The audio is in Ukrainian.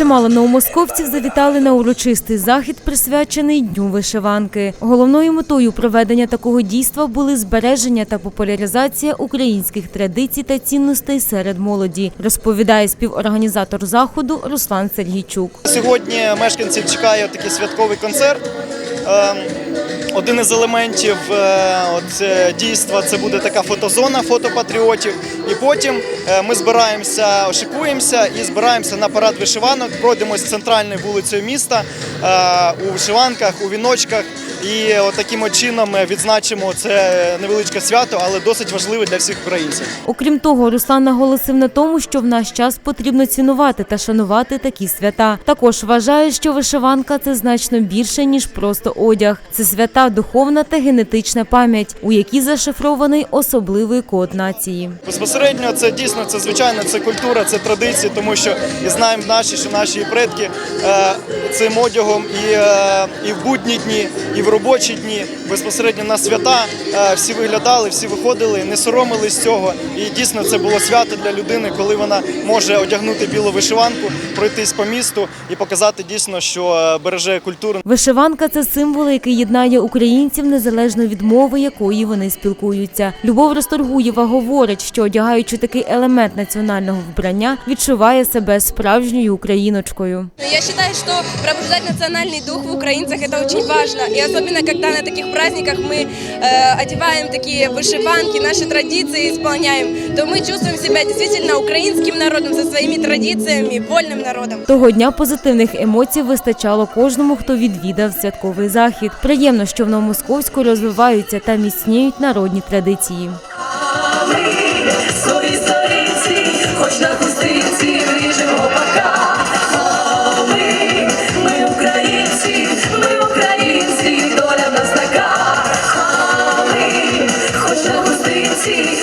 Чимало новомосковців завітали на урочистий захід, присвячений Дню вишиванки. Головною метою проведення такого дійства були збереження та популяризація українських традицій та цінностей серед молоді, розповідає співорганізатор заходу Руслан Сергійчук. Сьогодні мешканців чекає такий святковий концерт. Один із елементів е, е, дійства це буде така фотозона фотопатріотів. І потім е, ми збираємося, шикуємося і збираємося на парад вишиванок. Пройдемось центральною вулицею міста у вишиванках, у віночках. І от таким от чином ми відзначимо це невеличке свято, але досить важливе для всіх українців. Окрім того, Руслан наголосив на тому, що в наш час потрібно цінувати та шанувати такі свята. Також вважає, що вишиванка це значно більше ніж просто одяг. Це свята, духовна та генетична пам'ять, у якій зашифрований особливий код нації. Безпосередньо це дійсно це звичайно, це культура, це традиції, тому що і знаємо наші, що наші предки е, цим одягом і, е, і в будні дні, і в робочі дні, безпосередньо на свята е, всі виглядали, всі виходили, не соромились цього. І дійсно це було свято для людини, коли вона може одягнути білу вишиванку, пройтись по місту і показати дійсно, що е, береже культуру. Вишиванка це символ, який єднає українців незалежно від мови, якої вони спілкуються. Любов Расторгуєва говорить, що одягаючи такий елемент національного вбрання, відчуває себе справжньою україночкою. Ну, Я считаю, что пробуждать национальный дух в украинцах это очень важно И особенно, когда на таких праздниках мы э, одеваем такие вышиванки, наши традиции исполняем, то мы чувствуем себя действительно украинским народом со своими традициями, вольным народом. Того дня позитивних емоцій вистачало кожному, хто відвідав святковий захід. Приємно, що в Новомосковську розвиваються та міцніють народні традиції. Свої сторінці, хоч на хустинці, see.